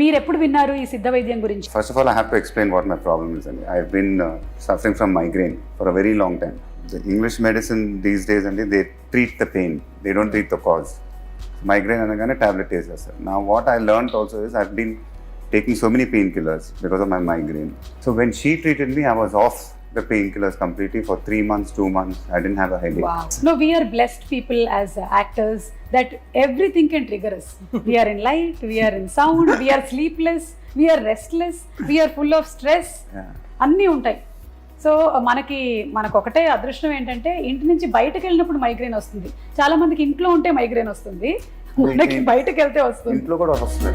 మీరు ఎప్పుడు విన్నారు ఈ సిద్ధ వైద్యం గురించి First of all, I have to explain what my problem is. And I've been uh, suffering from migraine for a very long time. The English medicine these days, and they treat the pain. They don't treat the cause. Migraine అనగానే tablet వేసేస్తారు. Now what I learned also is I've been taking so many painkillers because of my migraine. So when she treated me, I was off the painkillers completely for three months, two months. I didn't have a headache. No, we are blessed people as uh, actors that everything can trigger us. We are in light, we are in sound, we are sleepless, we are restless, we are full of stress. Yeah. అన్నీ ఉంటాయి so మనకి మనకు ఒకటే అదృష్టం ఏంటంటే ఇంటి నుంచి బయటకు వెళ్ళినప్పుడు మైగ్రేన్ వస్తుంది చాలా మందికి ఇంట్లో ఉంటే మైగ్రేన్ వస్తుంది మనకి బయటకు వెళ్తే వస్తుంది ఇంట్లో కూడా వస్తుంది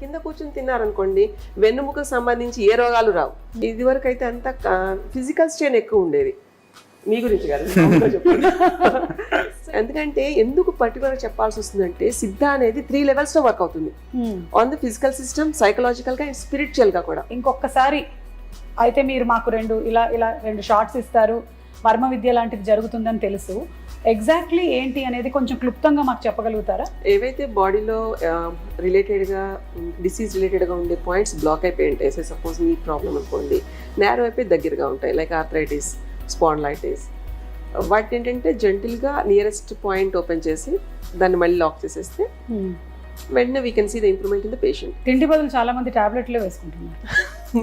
కింద కూర్చుని తిన్నారనుకోండి వెన్నుముకకు సంబంధించి ఏ రోగాలు రావు. ఇది వరకు అయితే అంత ఫిజికల్ స్ట్రెయిన్ ఎక్కువ ఉండేది. మీ గురించి కాదు ఎందుకంటే ఎందుకు పర్టికులర్ చెప్పాల్సి వస్తుందంటే సిద్ధ అనేది త్రీ లెవెల్స్లో వర్క్ అవుతుంది. ఆన్ ద ఫిజికల్ సిస్టమ్ సైకలాజికల్గా అండ్ స్పిరిచువల్గా కూడా. ఇంకొకసారి అయితే మీరు మాకు రెండు ఇలా ఇలా రెండు షార్ట్స్ ఇస్తారు. వర్మ విద్య లాంటిది జరుగుతుందని తెలుసు. ఎగ్జాక్ట్లీ ఏంటి అనేది కొంచెం క్లుప్తంగా మాకు చెప్పగలుగుతారా? ఏవైతే బాడీలో రిలేటెడ్గా డిసీజ్ రిలేటెడ్గా ఉండే పాయింట్స్ బ్లాక్ అయిపోయి ఉంటాయి. సే సపోజ్ మీ ప్రాబ్లం అనుకోండి. నేరో అయిపోయి దగ్గరగా ఉంటాయి. లైక్ ఆర్థరైటిస్ స్పాండ్లైటిస్ వాటి ఏంటంటే జెంటిల్గా నియరెస్ట్ పాయింట్ ఓపెన్ చేసి దాన్ని మళ్ళీ లాక్ చేసేస్తే వెంటనే we can see the improvement in the patient తిండి బదులు చాలా మంది టాబ్లెట్లే వేసుకుంటున్నారు.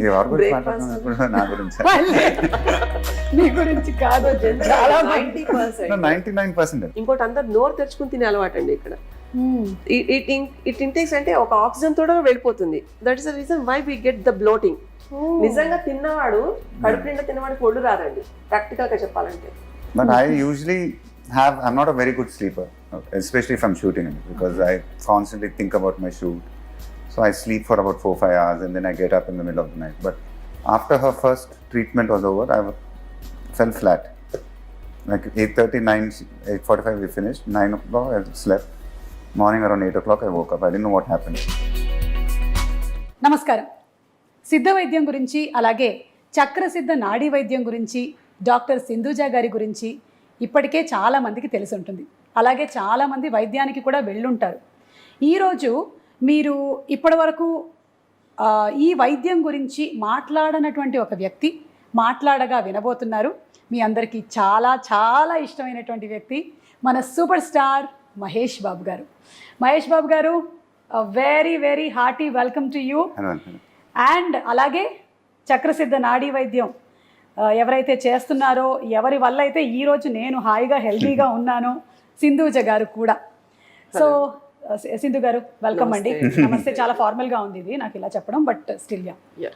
ఎవరి గురించి Breakfast. మాట్లాడుతున్నారు? నా గురించి. మీ గురించి కాదు చాలా మంది. నైన్టీ నైన్ పర్సెంట్ ఇంకోటి అందరు నోరు తెరుచుకుని తినే అలవాటు అండి ఇక్కడ. Hmm. ఇట్ ఇట్ ఇంటేక్స్ అంటే ఒక ఆక్సిజన్ తోడ వెళ్ళిపోతుంది. That is the reason why we get the bloating నిజంగా తిన్నవాడు కడుపు నిండా తిన్నవాడికి ఒళ్ళు రాదండి. ప్రాక్టికల్గా చెప్పాలంటే. I usually have, I'm not a very good sleeper, especially if I'm shooting, because I constantly think about my shoot. So I sleep for about four, five hours and then I get up in the middle of the night. But after her first treatment was over, I fell flat. Like 8.30, 9, 8.45 we finished, 9 o'clock I slept. Morning around 8 o'clock I woke up. I didn't know what happened. నమస్కారం సిద్ధ వైద్యం గురించి అలాగే చక్రసిద్ధ నాడీ వైద్యం గురించి doctor Sindhuja గారి గురించి ఇప్పటికే చాలామందికి తెలిసి ఉంటుంది అలాగే చాలామంది వైద్యానికి కూడా వెళ్ళుంటారు. ఈరోజు మీరు ఇప్పటివరకు ఈ వైద్యం గురించి మాట్లాడనటువంటి ఒక వ్యక్తి మాట్లాడగా వినబోతున్నారు. మీ అందరికీ చాలా చాలా ఇష్టమైనటువంటి వ్యక్తి మన super star Mahesh Babu garu. Mahesh Babu garu very very hearty welcome to you. And అలాగే చక్రసిద్ధ నాడీ వైద్యం ఎవరైతే చేస్తున్నారో ఎవరి వల్ల అయితే ఈరోజు నేను హాయిగా హెల్తీగా ఉన్నానో సింధూజ గారు కూడా. సో సింధు గారు వెల్కమ్ అండి. నమస్తే చాలా ఫార్మల్గా ఉంది ఇది నాకు ఇలా చెప్పడం but still yeah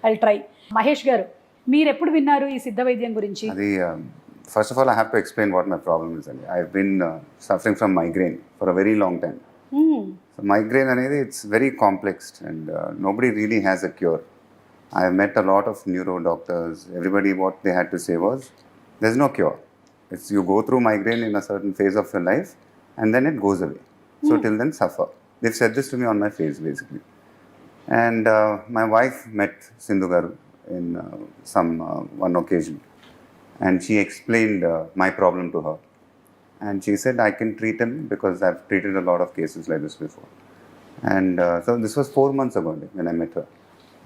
I try Mahesh garu మీరు ఎప్పుడు విన్నారు ఈ సిద్ధ వైద్యం గురించి? First of all I have explain what my problem అండి I been suffering from migraine for a very long time so migraine అనేది it's very complex and nobody really has a cure I met a lot of neuro doctors everybody what they had to say was no cure It's you go through migraine in a certain phase of your life, and then it goes away. So till then, suffer. They've said this to me on my face, basically. And uh, my wife met Sindhu Garu in uh, some uh, one occasion, and she explained uh, my problem to her. And she said, I can treat him because I've treated a lot of cases like this before. And uh, so this was four months ago when I met her.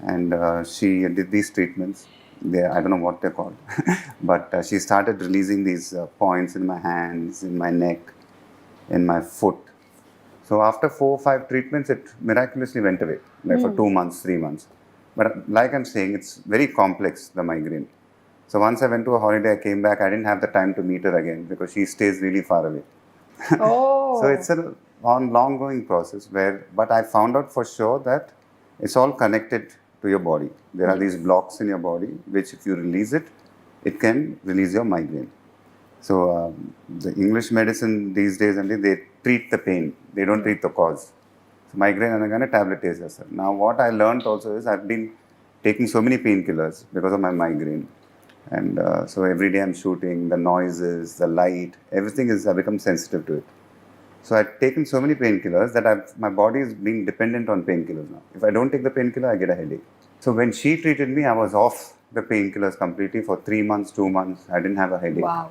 And uh, she did these treatments. They, I don't know what they're called, but uh, she started releasing these uh, points in my hands, in my neck, in my foot. So after four or five treatments, it miraculously went away, like for two months, three months. But like I'm saying, it's very complex, the migraine. So once I went to a holiday, I came back, I didn't have the time to meet her again because she stays really far away. Oh So it's a on long going process where, but I found out for sure that it's all connected to your body. There are these blocks in your body which, if you release it, it can release your migraine. So um, the English medicine these days only they treat the pain. They don't treat the cause. So migraine anagana tablet is sir. Now what I learned also is I've been taking so many painkillers because of my migraine. And uh, so every day I'm shooting, the noises, the light, everything is, I become sensitive to it. So I've taken so many painkillers that I've, my body is being dependent on painkillers now. If I don't take the painkiller, I get a headache. So when she treated me, I was off the painkillers completely for three months, two months. I didn't have a headache. Wow.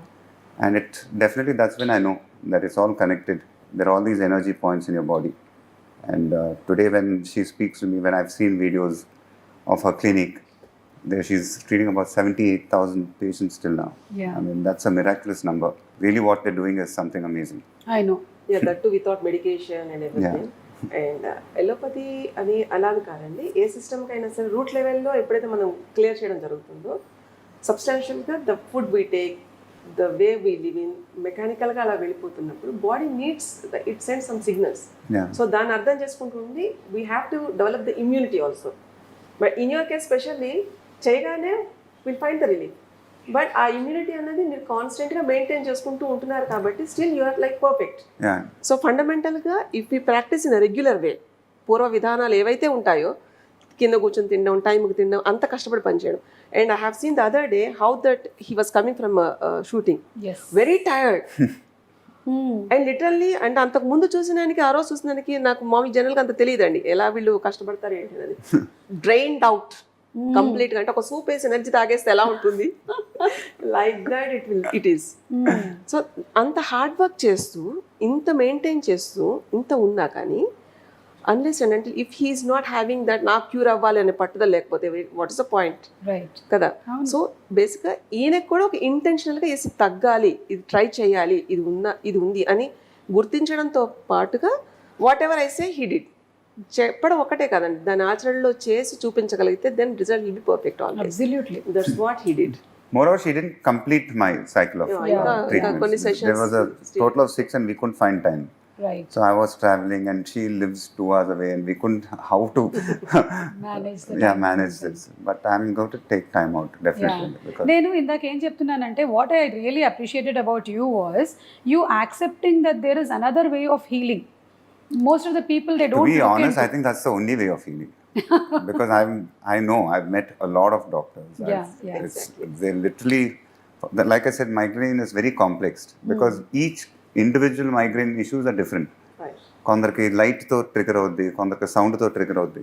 And it definitely that's when I know that it's all connected. There are all these energy points in your body. And uh, today, when she speaks to me, when I've seen videos of her clinic, there she's treating about 78,000 patients till now. Yeah. I mean, that's a miraculous number. Really, what they're doing is something amazing. I know. Yeah that to without medication and everything and allopathy అని అలా అని కాదండి. ఏ సిస్టమ్కి అయినా సరే route లెవెల్లో ఎప్పుడైతే మనం క్లియర్ చేయడం జరుగుతుందో సబ్స్టాన్షియల్గా the food we take the way we live in మెకానికల్గా అలా వెళ్ళిపోతున్నప్పుడు body needs it send some signals. So దాన్ని అర్థం చేసుకుంటుంది. We have to develop the immunity also but in your case specially చేయగానే will find the relief but ఆ immunity అనేది మీరు కాన్స్టెంట్గా మెయింటైన్ చేసుకుంటూ ఉంటున్నారు కాబట్టి still you are like perfect. So ఫండమెంటల్గా if you practice in regular way పూర్వ విధానాలు ఏవైతే ఉంటాయో కింద కూర్చొని తినడం టైంకి తినడం అంత కష్టపడి పనిచేయడం. And I have seen the other day how that he was coming from shooting very tired. And literally అంటే అంతకు ముందు చూసినానికి ఆ రోజు చూసినానికి నాకు మామూలు జనరల్గా అంత తెలియదండి. ఎలా వీళ్ళు కష్టపడతారు ఏంటి అనేది. డ్రైన్డ్ అవుట్ కంప్లీట్గా అంటే ఒక సూప్ వేసి ఎనర్జీ తాగేస్తే ఎలా ఉంటుంది? Like that it will it is so అంత హార్డ్ వర్క్ చేస్తూ ఇంత మెయింటైన్ చేస్తూ ఇంత ఉన్నా కానీ అన్లెస్ అండ్ అంటే if he is not having that నాకు క్యూర్ అవ్వాలి అనే పట్టుదల లేకపోతే what is the point right కదా. సో బేసిక్గా ఈయనకు కూడా ఒక ఇంటెన్షనల్గా వేసి తగ్గాలి ఇది ట్రై చేయాలి ఇది ఉన్న ఇది ఉంది అని గుర్తించడంతో పాటుగా whatever I say he did చెప్పడం ఒకటే కదండి దాని ఆచరణలో చేసి చూపించగలిగితే then result will be perfect always absolutely that's what he did Moreover, she didn't complete my cycle of Yeah, uh. There was a total of six, and we couldn't find time. Right So I was traveling, and she lives two hours away, and we couldn't how to manage yeah manage this. But I'm going to take time out definitely because నేను ఇందాక ఏం చెప్తున్నానంటే what I really appreciated about you was you accepting that there is another way of healing Most of the people they to don't be honest, I think that's the only way of healing. because I'm I know I've met a lot of doctors. Yeah, I've- yeah. It's, they literally, like I said, migraine is very complex because each individual migraine issues are different. కొందరికి లైట్తో trigger అవుద్ది కొందరికి సౌండ్తో trigger అవుద్ది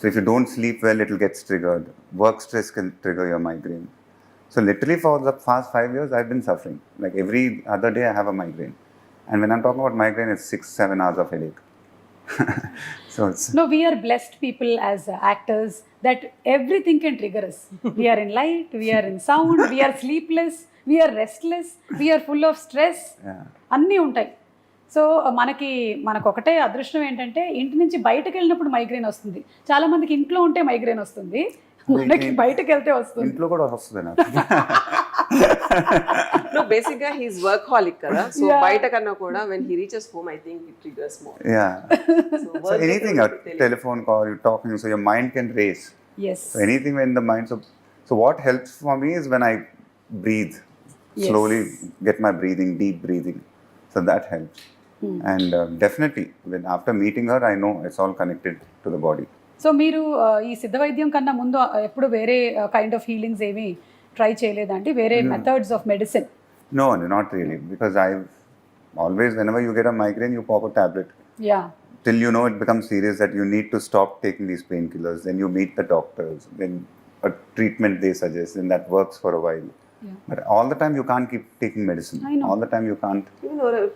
so if you don't sleep well it gets triggered work stress can trigger your migraine so literally for the past five years I been suffering like every other day I have a migraine And when I'm talking about migraine it's six seven hours of headache so it's No, we are blessed people as uh, actors that everything can trigger us. We are in light, we are in sound, we are sleepless, we are restless, we are full of stress. అన్నీ ఉంటాయి. So మనకి మనకు ఒకటే అదృష్టం ఏంటంటే ఇంటి నుంచి బయటకు వెళ్ళినప్పుడు మైగ్రేన్ వస్తుంది. చాలా మందికి ఇంట్లో ఉంటే మైగ్రేన్ వస్తుంది. మనకి బయటకు వెళ్తే వస్తుంది. ఇంట్లో కూడా వస్తుంది నాకు no basic గా హీస్ వర్క్ హాలిక్ కదా సో. బయట కన్నా కూడా when he reaches home I think it triggers more yeah so anything telephone call you talking so your mind can race yes So anything when the mind so so what helps for me is when I breathe Yes. slowly, get my breathing, deep breathing. So that helps. And uh, definitely, when after meeting her, I know it's all connected to the body. So మీరు ఈ సిద్ధ వైద్యం కన్నా ముందు ఎప్పుడు వేరే kind of healings ఏమి try చేయలేదండి వేరే methods of medicine No, no, not really, because I've always whenever you get a migraine, you pop a tablet. Yeah Till you know it becomes serious that you need to stop taking these painkillers. Then you meet the doctors. Then a treatment they suggest, and that works for a while. Yeah. But all the time you can't keep taking medicine. I know. All the time you can't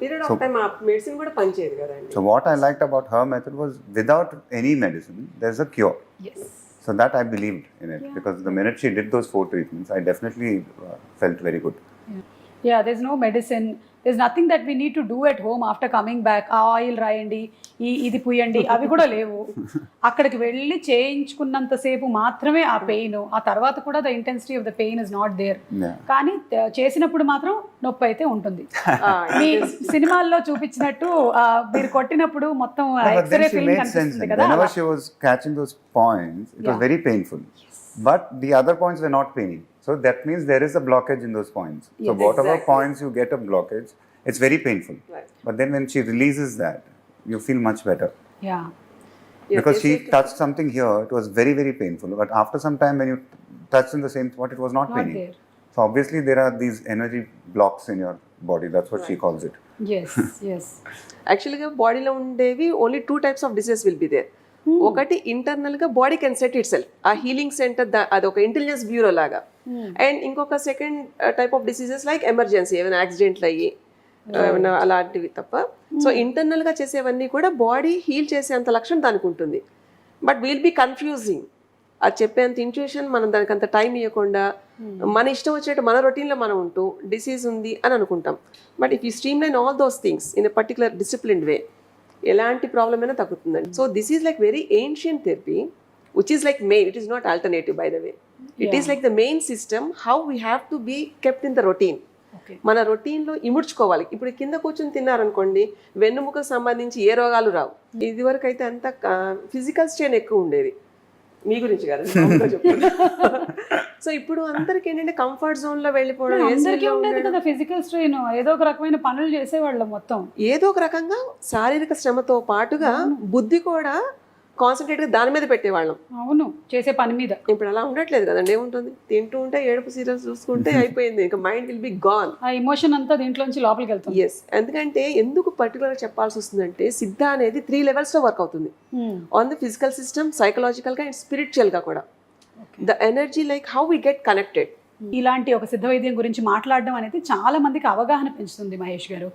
period of time ఆ medicine కూడా పనిచేయదు కదండి So what I liked about her method was without any medicine, there's a cure. Yes So that I believed in it yeah. because the minute she did those four treatments, I definitely uh, felt very good. Yeah. yeah, there's no medicine there's nothing that we need to do at home after coming back ఆ oil రాయండి ఈ ఇది పుయ్యండి అవి కూడా లేవు అక్కడికి వెళ్ళి చేయించుకున్నంతసేపు మాత్రమే ఆ పెయిన్ ఆ తర్వాత కూడా the intensity of the pain is not there. కానీ చేసినప్పుడు మాత్రం నొప్పి అయితే ఉంటుంది మీ సినిమాల్లో చూపించినట్టు మీరు కొట్టినప్పుడు మొత్తం ఎక్స్రే ఫిల్మ్. కనిపిస్తుంది then. కదా she was catching those points, it Yeah. was very painful. But the other points were not paining. So that means there is a blockage in those points. So Yes. whatever Exactly. points you get a blockage, it's very painful. Right. But then when she releases that, you feel much better. Yeah, because she touched something here, it was very, very painful. But after some time, when you touched in the same spot, it was not, Not paining. there. So obviously, there are these energy blocks in your body. That's what she calls it. Yes yes యాక్చువల్గా బాడీలో ఉండేవి only two types of diseases will be there ఒకటి ఇంటర్నల్గా body can set itself uh healing centre అది ఒక intelligence bureau లాగా and ఇంకొక second type of diseases like emergency ఏమైనా యాక్సిడెంట్లు అయ్యి ఏమైనా అలాంటివి తప్ప. సో ఇంటర్నల్గా చేసేవన్నీ కూడా బాడీ హీల్ చేసేంత లక్షణం దానికి ఉంటుంది. బట్ విల్ బి కన్ఫ్యూజింగ్ అది చెప్పేంత ఇంట్యూషన్ మనం దానికి అంత టైం ఇవ్వకుండా మన ఇష్టం వచ్చినట్టు మన రొటీన్లో మనం ఉంటూ డిసీజ్ ఉంది అని అనుకుంటాం. But if you streamline all those things in a particular discipline way ఎలాంటి ప్రాబ్లం అయినా తగ్గుతుందండి. So this is like very ancient therapy which is like main it is not alternative by the way it is like the main system how we have to be kept in the routine మన రొటీన్లో ఇముడ్చుకోవాలి. ఇప్పుడు కింద కూర్చొని తిన్నారనుకోండి వెన్నుముకకు సంబంధించి ఏ రోగాలు రావు. ఇది వరకు అయితే అంత ఫిజికల్ స్ట్రెయిన్ ఎక్కువ ఉండేది. మీ గురించి కాదు. సో ఇప్పుడు అందరికి ఏంటంటే కంఫర్ట్ జోన్లో వెళ్ళిపోవడం అందరికీ ఉండేది. కదా ఫిజికల్ స్ట్రెయిన్ ఏదో ఒక రకమైన పనులు చేసేవాళ్ళం మొత్తం. ఏదో ఒక రకంగా శారీరక శ్రమతో పాటుగా బుద్ధి కూడా కాన్సన్ట్రేట్గా దాని మీద పెట్టేవాళ్ళం. అవును చేసే పని మీద. ఇప్పుడు అలా ఉండట్లేదు కదండి ఏముంటుంది తింటూ ఉంటే ఏడుపు సీరియల్స్ చూసుకుంటే అయిపోయింది ఇంకా మైండ్ విల్ బి గాన్ ఆ ఎమోషన్ అంతా దీంట్లోంచి లోపలికి వెళ్తుంది. ఎస్ ఎందుకంటే ఎందుకు పర్టికులర్ చెప్పాల్సి వస్తుందంటే సిద్ధ అనేది త్రీ లెవెల్స్లో వర్క్ అవుతుంది. ఆన్ ది ఫిజికల్ సిస్టమ్ సైకలాజికల్గా అండ్ స్పిరిచువల్గా కూడా. The energy like how we get connected ఇలాంటి ఒక సిద్ధ వైద్యం గురించి మాట్లాడడం అనేది చాలా మందికి అవగాహన పెంచుతుంది Mahesh garu.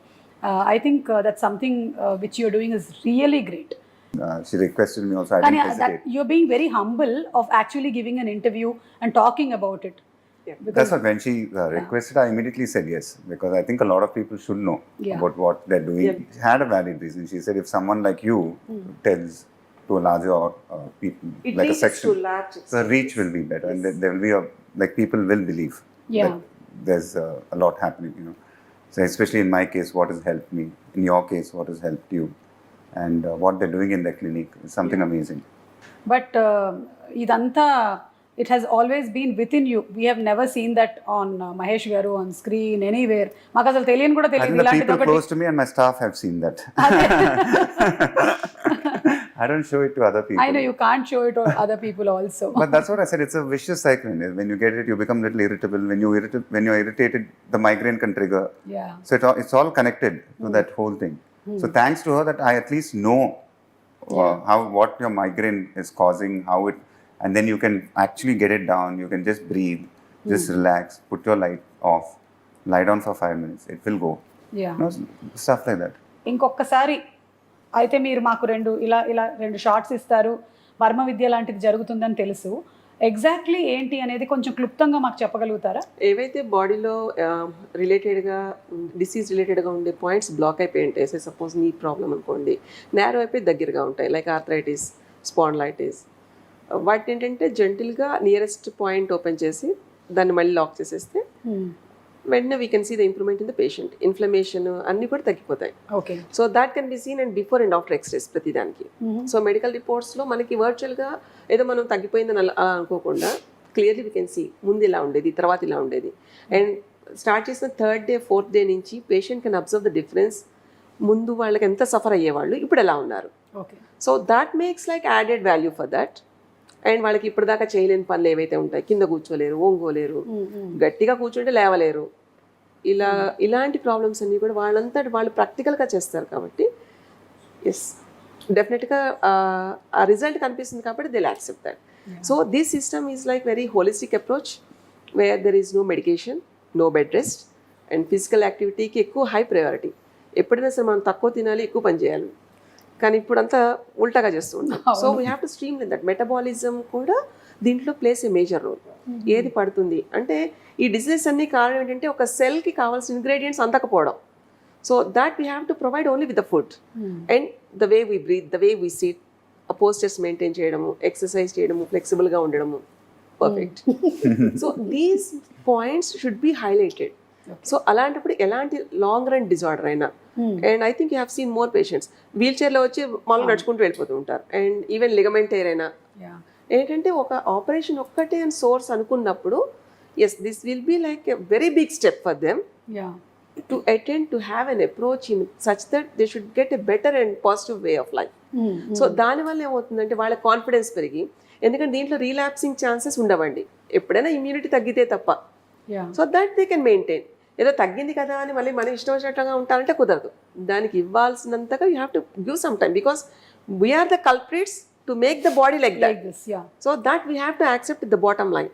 I think that something which you're doing is really great Uh, she requested me also. I didn't that, you're being very humble of actually giving an interview and talking about it. Yeah. That's what when she uh, requested, I immediately said yes because I think a lot of people should know Yeah. about what they're doing. Yeah. She had a valid reason. She said if someone like you hmm. tells to a larger uh, people, It like a section, the reach will be better and there- there will be a like people will believe. Yeah. that there's uh, a lot happening, you know. So especially in my case, what has helped me? In your case, what has helped you? and uh, what they're doing in the clinic is something amazing. But ఇదంతా it has always been within you we have never seen that on Mahesh garu on screen anywhere మాకు అసలు తెలియని కూడా I తెలియదు think the ఇలాంటిది people ఒకటి close to me and my staff have seen that. I don't show it to other people. I know you can't show it other people also But that's what I said. It's a vicious cycle. When you get it, you become a little irritable. When you irrit- when you're irritated, the migraine can trigger. Yeah So it all, it's all connected to that whole thing. So thanks to her, that I at least know uh, how what your migraine is causing, how it, and then you can actually get it down. You can just breathe, just relax, put your light off, lie down for five minutes. It will go. Yeah You know, stuff like that. ఇంకొకసారి అయితే మీరు మాకు రెండు ఇలా ఇలా రెండు shorts ఇస్తారు వర్మ విద్య లాంటిది జరుగుతుందని తెలుసు ఎగ్జాక్ట్లీ ఏంటి అనేది కొంచెం క్లుప్తంగా మాకు చెప్పగలుగుతారా? ఏవైతే బాడీలో రిలేటెడ్గా డిసీజ్ రిలేటెడ్గా ఉండే పాయింట్స్ బ్లాక్ అయిపోయి ఉంటాయి. సే సపోజ్ నీ ప్రాబ్లం అనుకోండి. నేరో అయిపోయి దగ్గరగా ఉంటాయి. లైక్ ఆర్థరైటిస్ స్పాండ్లైటిస్ వాటి ఏంటంటే జెంటిల్గా నియరెస్ట్ పాయింట్ ఓపెన్ చేసి దాన్ని మళ్ళీ లాక్ చేసేస్తే వెంటనే we can see the improvement in the patient inflammation అన్నీ కూడా తగ్గిపోతాయి. Okay so that can be seen and before and after x-rays ప్రతిదానికి సో మెడికల్ రిపోర్ట్స్లో మనకి వర్చువల్గా ఏదో మనం తగ్గిపోయిందని అలా అనుకోకుండా క్లియర్లీ వీ కెన్ సీ ముందు ఇలా ఉండేది తర్వాత ఇలా ఉండేది. అండ్ స్టార్ట్ చేసిన థర్డ్ డే ఫోర్త్ డే నుంచి patient can observe the difference ముందు వాళ్ళకి ఎంత సఫర్ అయ్యేవాళ్ళు ఇప్పుడు ఎలా ఉన్నారు? Okay so that makes like added value for that and వాళ్ళకి ఇప్పటిదాకా చేయలేని పనులు ఏవైతే ఉంటాయి కింద కూర్చోలేరు ఓంగోలేరు గట్టిగా కూర్చుంటే లేవలేరు. ఇలా ఇలాంటి ప్రాబ్లమ్స్ అన్నీ కూడా వాళ్ళంతటి వాళ్ళు ప్రాక్టికల్గా చేస్తారు కాబట్టి ఎస్ డెఫినెట్గా ఆ రిజల్ట్ కనిపిస్తుంది కాబట్టి they accept that so this system is like very holistic approach where there is no medication no bed rest and physical యాక్టివిటీకి ఎక్కువ హై ప్రయారిటీ ఎప్పుడైనా సరే మనం తక్కువ తినాలి ఎక్కువ పని చేయాలి. కానీ ఇప్పుడు అంతా ఉల్టాగా చేస్తూ ఉంటాం. So we have to stream that metabolism కూడా దీంట్లో ప్లేస్ ఏ మేజర్ రోల్ ఏది పడుతుంది? అంటే ఈ డిసీజెస్ అన్ని కారణం ఏంటంటే ఒక సెల్కి కావాల్సిన ingredients అందకపోవడం. So that we have to provide only with the food and the way we breathe the way we sit postures maintain చేయడము ఎక్సర్సైజ్ చేయడము ఫ్లెక్సిబుల్గా ఉండడము. Perfect so these points should be highlighted so అలాంటప్పుడు ఎలాంటి long run disorder అయినా and I think you have seen more patients wheel చైర్లో వచ్చి మామూలు నడుచుకుంటూ వెళ్ళిపోతూ ఉంటారు. అండ్ ఈవెన్ లిగమెంట్ ఎయిర్ అయినా. ఏంటంటే ఒక ఆపరేషన్ ఒక్కటే అని సోర్స్ అనుకున్నప్పుడు yes this will be like a very big step for them to attend to have an approach in such that they should get a better and positive way of life so దానివల్ల ఏమవుతుందంటే వాళ్ళ confidence పెరిగి ఎందుకంటే దీంట్లో రీలాప్సింగ్ chances ఉండవండి. ఎప్పుడైనా immunity తగ్గితే తప్ప. So that they can maintain ఏదో తగ్గింది కదా అని మళ్ళీ మన ఇష్టం వచ్చినట్టుగా ఉంటారంటే కుదరదు. దానికి ఇవ్వాల్సినంతగా you have to give some time because we're the culprits to make the body like that like this yeah so that we have to accept the bottom line.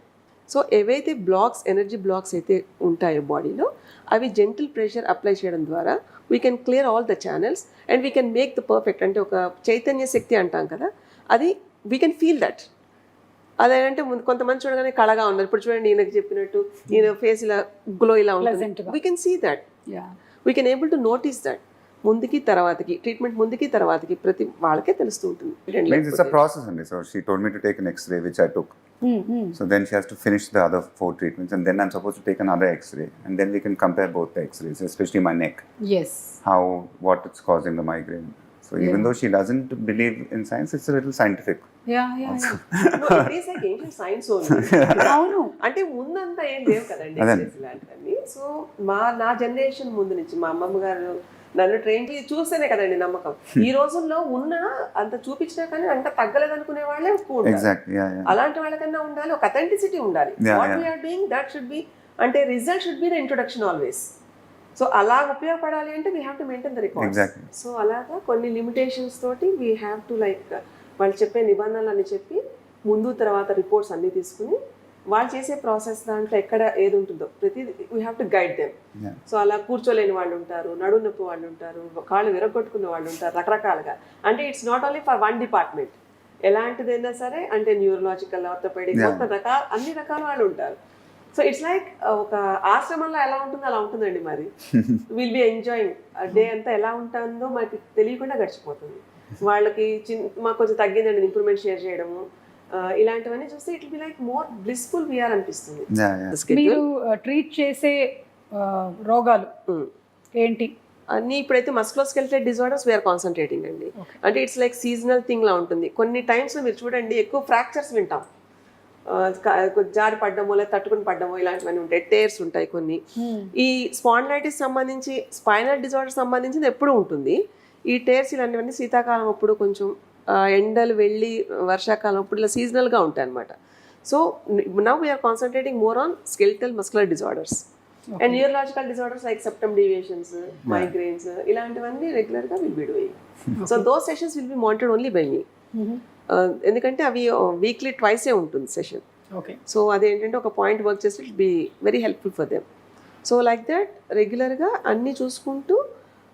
So ఏవైతే బ్లాక్స్ ఎనర్జీ బ్లాక్స్ అయితే ఉంటాయో బాడీలో అవి gentle pressure apply చేయడం ద్వారా we can clear all the channels and we can make the perfect అంటే ఒక చైతన్య శక్తి అంటాం కదా అది వీ కెన్ ఫీల్ దట్ అదేంటే ముందు కొంతమంది చూడగానే కళగా ఉన్నారు. ఇప్పుడు చూడండి ఈయనకి చెప్పినట్టు ఈయన ఫేస్ ఇలా గ్లో ఇలా ఉంటుంది. We can see that we can able to notice that ముందుకి తర్వాతకి ట్రీట్మెంట్ ముందుకి తర్వాతకి ప్రతి వాళ్ళకే తెలుస్తూ ఉంటుంది Means it's a process only. So she told me to take an X-ray, which I took. So then she has to finish the other four treatments, and then I'm supposed to take another X-ray, and then we can compare both the X-rays, especially my neck, yes how what it's causing the migraine. So even though she doesn't believe in science, it's a little scientific. అవును అంటే ముందంతా ఏం లేవు కదండి so మా నా generation ముందు నుంచి మా అమ్మమ్మ గారు నన్ను ట్రైన్ చేసి చూస్తేనే కదండి నమ్మకం ఈ రోజుల్లో ఉన్న అంత చూపించినా కానీ అంత తగ్గలేదు అనుకునే వాళ్ళే ఎక్కువ. అలాంటి వాళ్ళకన్నా ఉండాలి ఒక అథెంటిసిటీ ఉండాలి what yeah. We're doing that should be అంటే result should be the introduction always so అలా ఉపయోగపడాలి అంటే we have to maintain the record. So అలాగా కొన్ని లిమిటేషన్స్ తోటి వీ హ్యావ్ టు లైక్ వాళ్ళు చెప్పే నిబంధనలు అని చెప్పి ముందు తర్వాత రిపోర్ట్స్ అన్ని తీసుకుని వాళ్ళు చేసే ప్రాసెస్ దాంట్లో ఎక్కడ ఏది ఉంటుందో ప్రతి we have to guide them. So అలా కూర్చోలేని వాళ్ళు ఉంటారు నడు నొప్పి వాళ్ళు ఉంటారు కాళ్ళు విరగొట్టుకున్న వాళ్ళు ఉంటారు రకరకాలుగా. అంటే it's not only for one department ఎలాంటిదైనా సరే అంటే న్యూరలాజికల్ ఆర్థోపెడిక్. మొత్తం రకాల అన్ని రకాల వాళ్ళు ఉంటారు. సో ఇట్స్ లైక్ ఒక ఆశ్రమంలో ఎలా ఉంటుందో అలా ఉంటుందండి మరి. విల్ బి ఎంజాయింగ్ డే అంతా ఎలా ఉంటుందో మనకి తెలియకుండా గడిచిపోతుంది. వాళ్ళకి చిన్న మాకు కొంచెం తగ్గిందండి ఇంప్రూవ్మెంట్ షేర్ చేయడము. ఇలాంటివన్నీ చూస్తే it be like more blissful we're అనిపిస్తుంది. మీరు ట్రీట్ చేసే రోగాలు Mm. ఏంటి? అన్ని ఇప్పుడైతే మస్క్లోస్కెల్టెడ్ డిజార్డర్స్ వీఆర్ కాన్సన్ట్రేటింగ్ అండి. అంటే ఇట్స్ లైక్ సీజనల్ థింగ్ లా ఉంటుంది. కొన్ని టైమ్స్ మీరు చూడండి ఎక్కువ ఫ్రాక్చర్స్ వింటాం. జారి పడ్డమో లేదా తట్టుకుని పడ్డమో ఇలాంటివన్నీ ఉంటాయి. టేర్స్ ఉంటాయి కొన్ని. ఈ స్పాండ్లైటిస్ సంబంధించి స్పైనల్ డిజార్డర్ సంబంధించింది ఎప్పుడు ఉంటుంది. ఈ టేర్స్ ఇలాంటివన్నీ శీతాకాలం అప్పుడు కొంచెం ఎండలు వెళ్ళి వర్షాకాలం అప్పుడు ఇలా సీజనల్గా ఉంటాయి అనమాట so now we're concentrating more on skeletal muscular disorders and neurological disorders like septum deviations migraines ఇలాంటివన్నీ రెగ్యులర్గా will be doing so though sessions will be monitored only by me ఎందుకంటే అవి వీక్లీ ట్వైసే ఉంటుంది సెషన్ ఓకే సో అదేంటంటే ఒక point work చేస్తే it be very helpful for them so like that రెగ్యులర్గా అన్నీ చూసుకుంటూ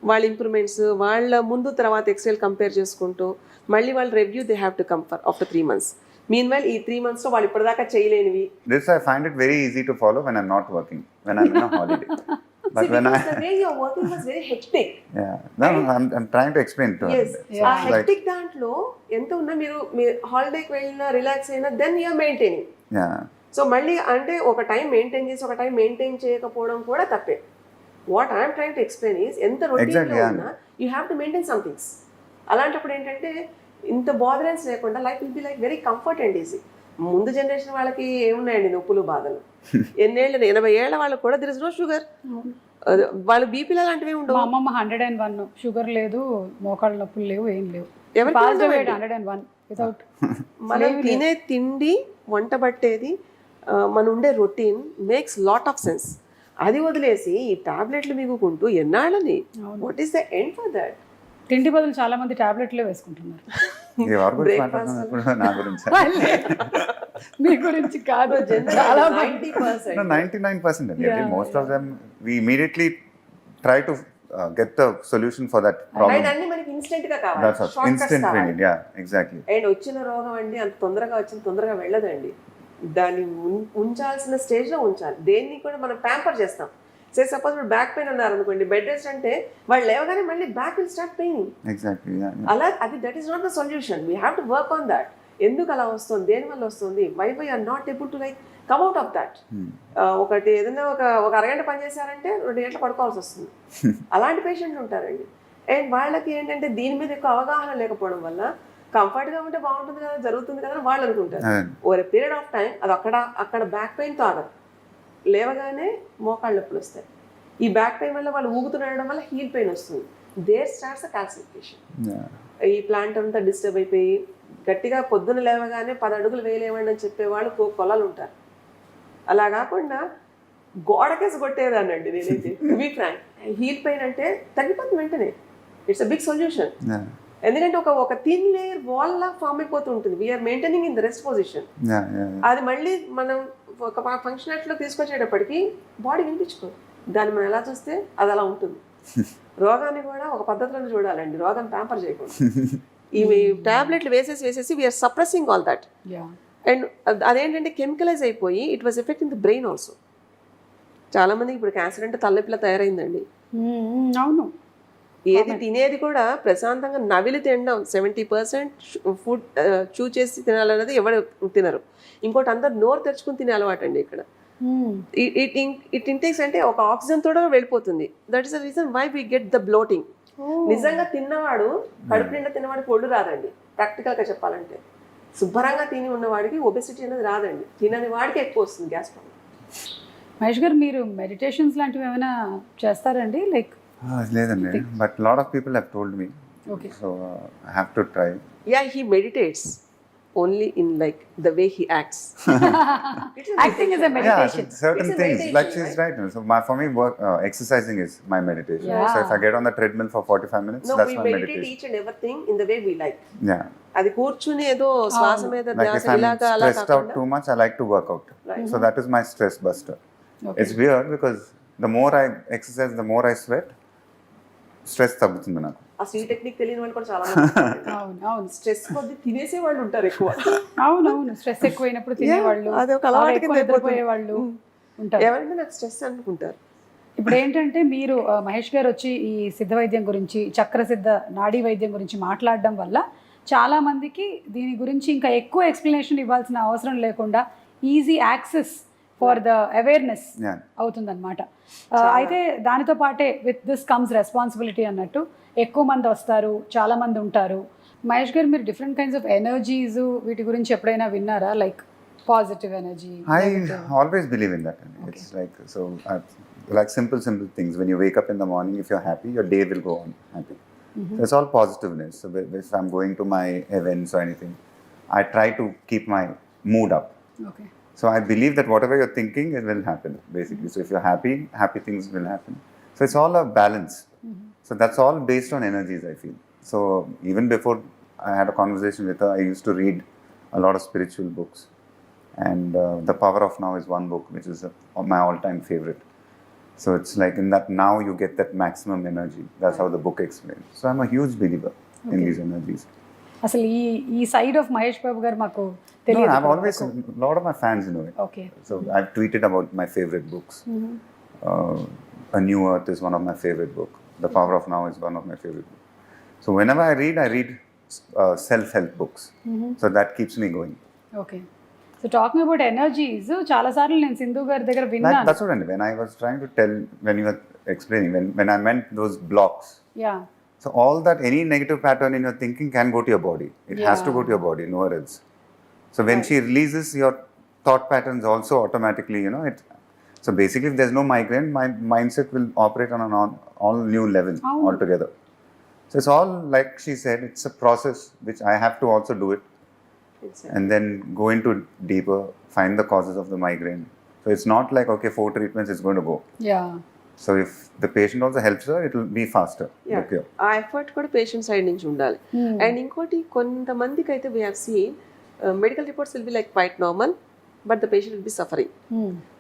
వాళ్ళ ఇంప్రూవ్మెంట్స్ వాళ్ళ ముందు తర్వాత ఎక్సెల్ కంపేర్ చేసుకుంటూ మళ్ళీ వాళ్ళు review they have to come for after three months meanwhile ఈ త్రీ మంత్స్లో వాళ్ళు ఇప్పటిదాకా చేయలేనివి I find it very easy to follow when I'm not working, when I'm in a holiday. But See, when I, the way you're working was very hectic. yeah, no, no, I'm, I'm trying to explain to her. Yes. ఆ hectic దాంట్లో ఎంత ఉన్నా మీరు హాలిడేకి వెళ్ళినా relax అయినా then you're maintaining so మళ్ళీ అంటే ఒక టైం మెయింటైన్ చేసి ఒక టైం మెయింటైన్ చేయకపోవడం కూడా తప్పే what I'm trying to explain is ఎంత రొటీన్లో. ఉన్నా you have to maintain somethings అలాంటప్పుడు ఏంటంటే ఇంత బాదరెన్స్ లేకుండా life will be like very comfort and easy ముందు జనరేషన్ వాళ్ళకి ఏమున్నాయండి నొప్పులు బాధలు? ఎన్నేళ్ళు ఎనభై ఏళ్ళ వాళ్ళకి కూడా దిర్ ఇస్ నో షుగర్ వాళ్ళ బీపీలు అలాంటివి మా ఉండవు. అమ్మమ్మ హండ్రెడ్ అండ్ వన్ షుగర్ లేదు మోకాళ్ళ నొప్పులు లేవు ఏం లేవు. హండ్రెడ్ అండ్ వన్ వితౌట్ మనం తినే తిండి వంట పట్టేది మన ఉండే routine makes lot of sense అది వదిలేసి ఈ టాబ్లెట్లు మిగుకుంటూ ఎన్నాళ్ళని. What is the end for that తిండి బదులు చాలా మంది టాబ్లెట్లే వేసుకుంటున్నారు. నా గురించి. మీ గురించి కాదు చాలా మంది. Ninety percent no, 99% and Yeah, most of them we immediately try to uh, get the solution for that problem. And అన్ని మనకి ఇన్స్టెంట్గా కావాలి. Need yeah exactly. అండ్ వచ్చిన రోగం అండి అంత తొందరగా వచ్చింది తొందరగా వెళ్ళదండి. దాన్ని ఉంచాల్సిన స్టేజ్లో ఉంచాలి. దేన్ని కూడా మనం ప్యాంపర్ చేస్తాం. సే సపోజ్ ఇప్పుడు బ్యాక్ పెయిన్ అన్నారు అనుకోండి బెడ్ రెస్ట్ అంటే వాళ్ళు లేవగానే మళ్ళీ బ్యాక్ విల్ స్టార్ట్ పెయిన్. అలా అది that is not the solution. We have to work on that ఎందుకు అలా వస్తుంది? దేని వల్ల వస్తుంది? Why why are not able to like come out of that. ఒకటి ఏదైనా ఒక ఒక అరగంట పని చేశారంటే రెండు గంటలు పడుకోవాల్సి వస్తుంది. అలాంటి పేషెంట్లు ఉంటారండి. అండ్ వాళ్ళకి ఏంటంటే దీని మీద ఎక్కువ అవగాహన లేకపోవడం వల్ల కంఫర్ట్గా ఉంటే బాగుంటుంది కదా జరుగుతుంది కదా వాళ్ళు అనుకుంటారు. ఓవర్ పీరియడ్ ఆఫ్ టైం అది అక్కడ అక్కడ బ్యాక్ పెయిన్తో ఆగదు. లేవగానే మోకాళ్ళ నొప్పులు వస్తాయి. ఈ బ్యాక్ పెయిన్ వల్ల వాళ్ళు ఊగుతుండడం వల్ల హీల్ పెయిన్ వస్తుంది. There starts calcification. ఈ ప్లాంట్ అంతా డిస్టర్బ్ అయిపోయి గట్టిగా పొద్దున లేవగానే పది అడుగులు వేయలేమండి అని చెప్పేవాళ్ళు కో- కొలాలు ఉంటారు. అలా కాకుండా గోడకేసి కొట్టేదానండి నేనైతే. ఫ్రాంక్ హీల్ పెయిన్ అంటే తగ్గిపోతుంది వెంటనే. ఇట్స్ అ బిగ్ సొల్యూషన్ ఎందుకంటే ఒక ఒక థిన్ లేయర్ వాల్ లా ఫామ్ అయిపోతూ ఉంటుంది we're maintaining in the rest position. అది మళ్ళీ మనం ఒక ఫంక్షనాలిటీలో తీసుకొచ్చేటప్పటికి బాడీ వినిపించుకోదు. దాన్ని మనం ఎలా చూస్తే అది అలా ఉంటుంది. రోగాన్ని కూడా ఒక పద్ధతిలో చూడాలండి. రోగం ప్యాంపర్ చేయకూడదు. ఇవి టాబ్లెట్లు వేసేసి వేసేసి we're suppressing all that yeah and అదేంటంటే కెమికలైజ్ అయిపోయి it was effect in the brain also చాలా మందికి ఇప్పుడు క్యాన్సర్ అంటే తలనొప్పిలా తయారైందండి. అవును. ఏది తినేది కూడా ప్రశాంతంగా నవిలి తినడం సెవెంటీ పర్సెంట్ ఫుడ్ చూ చేసి తినాలన్నది ఎవరు తినరు. ఇంకోటి అందరు నోరు తెరుచుకుని తినే అలవాటు అండి ఇక్కడ. ఇట్ ఇట్ ఇంటేక్స్ అంటే ఒక ఆక్సిజన్ తోడ వెళ్ళిపోతుంది. That is the reason why we get the bloating నిజంగా తిన్నవాడు కడుపు నిండా తిన్నవాడికి ఒళ్ళు రాదండి. ప్రాక్టికల్గా చెప్పాలంటే. శుభ్రంగా తిని ఉన్నవాడికి ఒబెసిటీ అనేది రాదండి. తినని వాడికి ఎక్కువ వస్తుంది గ్యాస్ ప్రాబ్లం. మహేష్ గారు మీరు మెడిటేషన్స్ లాంటివి ఏమైనా చేస్తారండి? లైక్ లేదండి but lot of people have told me okay so I have to try yeah he meditates only in like the way he acts acting is a Yeah, meditation certain It's a things. meditation, Like she's right. So my, for me, work, uh, exercising is my meditation. So if Yeah. I get on the treadmill for 45 minutes, no that's we my meditate meditation. Each and everything in the way we like Yeah. అది కూర్చుని ఏదో శ్వాస మీద Like ధ్యాస if I'm ఇలాగా అలా stressed out కాకుండా too much, I like to work out. Right. So that is my stress buster. Okay It's weird because the more I exercise, the stress తగ్గుతుంది నాకు. అసలు ఈ టెక్నిక్ తెలియని వాళ్ళు కూడా చాలా. అవును అవును. స్ట్రెస్ కొద్ది తినేసే వాళ్ళు ఉంటారు ఎక్కువ. అవును అవును స్ట్రెస్ ఎక్కువైనప్పుడు తినేవాళ్ళు అది ఒక అలవాటు కింద. నిద్రపోయే వాళ్ళు ఉంటారు. ఎవరైనా నాకు స్ట్రెస్ అనుకుంటారు. ఇప్పుడు ఏంటంటే మీరు ఆ, మహేష్ గారు వచ్చి ఈ సిద్ధ వైద్యం గురించి చక్ర సిద్ధ నాడీ వైద్యం గురించి మాట్లాడడం వల్ల చాలా మందికి దీని గురించి ఇంకా ఎక్కువ ఎక్స్ప్లెనేషన్ ఇవ్వాల్సిన అవసరం లేకుండా easy access for the awareness అవుతుందన్నమాట. అయితే దానితో పాటే విత్ దిస్ కమ్స్ రెస్పాన్సిబిలిటీ అన్నట్టు ఎక్కువ మంది వస్తారు చాలా మంది ఉంటారు. మహేష్ గారు మీరు డిఫరెంట్ కైండ్స్ ఆఫ్ ఎనర్జీస్ వీటి గురించి ఎప్పుడైనా విన్నారా? Like positive energy I always believe in that it's like so like simple simple things when you wake up in the morning if you are happy your day will go on happy it's all positiveness if I going to my events anything I try to keep my mood up okay So I believe that whatever you're thinking, it will happen. Basically, so if you're happy, happy things will happen. So it's all a balance. So that's all based on energies. I feel. So even before I had a conversation with her, I used to read a lot of spiritual books. And uh, The Power of Now is one book which is uh, my all time favorite. So it's like in that now you get that maximum energy. That's how the book explains. So I'm a huge believer in these energies. అసలు ఈ ఈ side of Mahesh Babu గారు మాకు తెలియదు always, a lot of my fans know it. Okay So I've tweeted about my favorite books. Uh, a New Earth is one of my favorite book. The Power of Now is one of my favorite books. So whenever I read, I read uh, self-help books. So that keeps me going. Okay so talking about energies చాలా సార్లు నేను సింధు గారి దగ్గర విన్నాను mean. When I was trying to tell, when you were explaining, when, when I meant those blocks. Yeah So all that, any negative pattern in your thinking can go to your body. It has to go to your body, nowhere else. So when she releases your thought patterns also automatically, you know, it. So basically, if there's no migraine, my mindset will operate on an all, all new level Oh. altogether. So it's all like she said, it's a process which I have to also do it and then go into deeper, find the causes of the migraine. So it's not like okay, four treatments is going to go. Yeah So if the patient also helps her, it will be faster. The Yeah. cure. ఆ effort కూడా patient side నుంచి ఉండాలి. And ఇంకోటి కొంతమందికి అయితే we have seen medical reports will be like quite normal but the patient will be suffering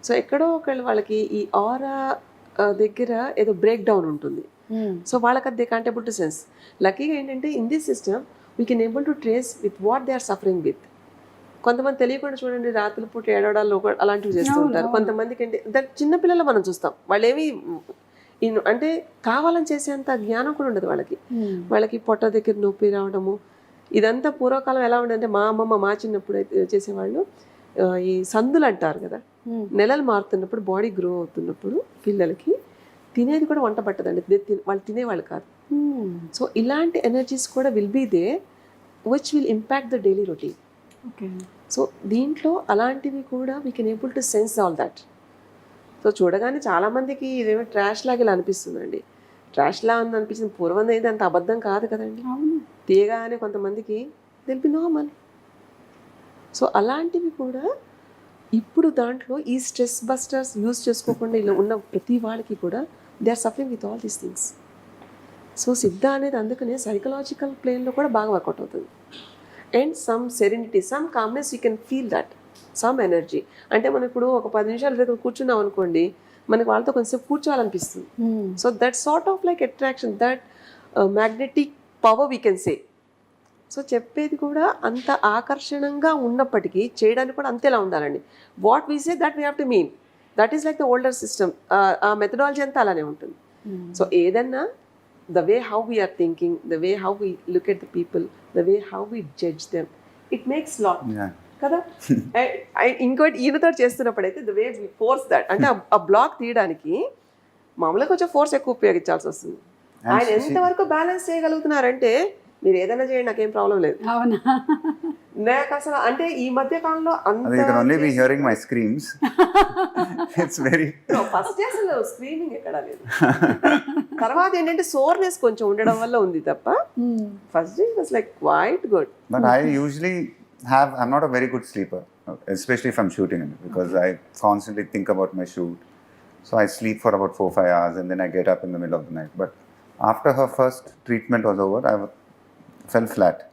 so ఎక్కడో ఒకళ్ళు వాళ్ళకి ఈ ఆరా దగ్గర ఏదో బ్రేక్ డౌన్ ఉంటుంది. సో వాళ్ళకి అది దే కాంట్ టు సెన్స్ లక్కీగా ఏంటంటే in this system we can able to trace with what they are suffering with కొంతమంది తెలియకుండా చూడండి రాత్రుల పూట ఏడవడాలు అలాంటివి చేస్తూ ఉంటారు. కొంతమందికి ఏంటి దట్ చిన్న పిల్లలు మనం చూస్తాం. వాళ్ళు ఏమి ఇన్- అంటే కావాలని చేసేంత జ్ఞానం కూడా ఉండదు వాళ్ళకి. వాళ్ళకి పొట్ట దగ్గర నొప్పి రావడము ఇదంతా పూర్వకాలం ఎలా ఉండదంటే మా అమ్మమ్మ మా చిన్నప్పుడు అయితే చేసేవాళ్ళు ఈ సందులు అంటారు కదా నెలలు మారుతున్నప్పుడు బాడీ గ్రో అవుతున్నప్పుడు పిల్లలకి తినేది కూడా వంట పట్టదండి. వాళ్ళు తినేవాళ్ళు కాదు. సో ఇలాంటి ఎనర్జీస్ కూడా will be they which will impact the daily routine. So దీంట్లో అలాంటివి కూడా we can able to sense all that so చూడగానే చాలామందికి ఇదేమో ట్రాష్ లాగా ఇలా అనిపిస్తుందండి. ట్రాష్ లా అని అనిపించింది పూర్వం అయితే అంత అబద్ధం కాదు కదండి. తీయగానే కొంతమందికి బి నార్మల్ సో అలాంటివి కూడా ఇప్పుడు దాంట్లో ఈ స్ట్రెస్ బస్టర్స్ యూజ్ చేసుకోకుండా ఇలా ఉన్న ప్రతి వాళ్ళకి కూడా they are suffering with all these things so Siddha అనేది అందుకనే సైకలాజికల్ ప్లేన్లో కూడా బాగా వర్కౌట్ అవుతుంది. And some serenity some calmness you can feel that some energy అంటే మనం ఇప్పుడు ఒక పది నిమిషాల దగ్గర కూర్చున్నాం అనుకోండి మనకి వాళ్ళతో కొంచెం కూర్చోవాలనిపిస్తుంది. So that sort of like attraction that magnetic power we can say so చెప్పేది కూడా అంత ఆకర్షణంగా ఉన్నప్పటికీ చేయడానికి కూడా అంతేలా ఉండాలండి. What we say that we have to mean that is like the older system ఆ మెథడాలజీ అంతా అలానే ఉంటుంది. సో ఏదన్నా the way how we're thinking the way how we look at the people the way how we judge them it makes lot. కదా? ఇంకోటి ఈయనతో చేస్తున్నప్పుడైతే the way force that అంటే ఆ- బ్లాక్ తీయడానికి మామూలుగా కొంచెం ఫోర్స్ ఎక్కువ ఉపయోగించాల్సి వస్తుంది. ఆయన ఎంతవరకు బ్యాలెన్స్ చేయగలుగుతున్నారంటే మీరు ఏదైనా చేయండి నాకేం ప్రాబ్లం లేదు అవునా నాకు అసలు అంటే ఈ మధ్య కాలంలో అంత hearing my screams. it's very. First అసలు స్క్రీనింగ్ ఎక్కడ లేదు తర్వాత ఏంటంటే సోర్నెస్ కొంచెం ఉండడం వల్ల ఉంది తప్ప. First day was like quite good I usually have, I'm not a very good sleeper, especially if I'm shooting because I constantly think about my shoot. So I sleep for about four, five hours and then I get up in the middle of the night. But after her first treatment was over, I fell flat.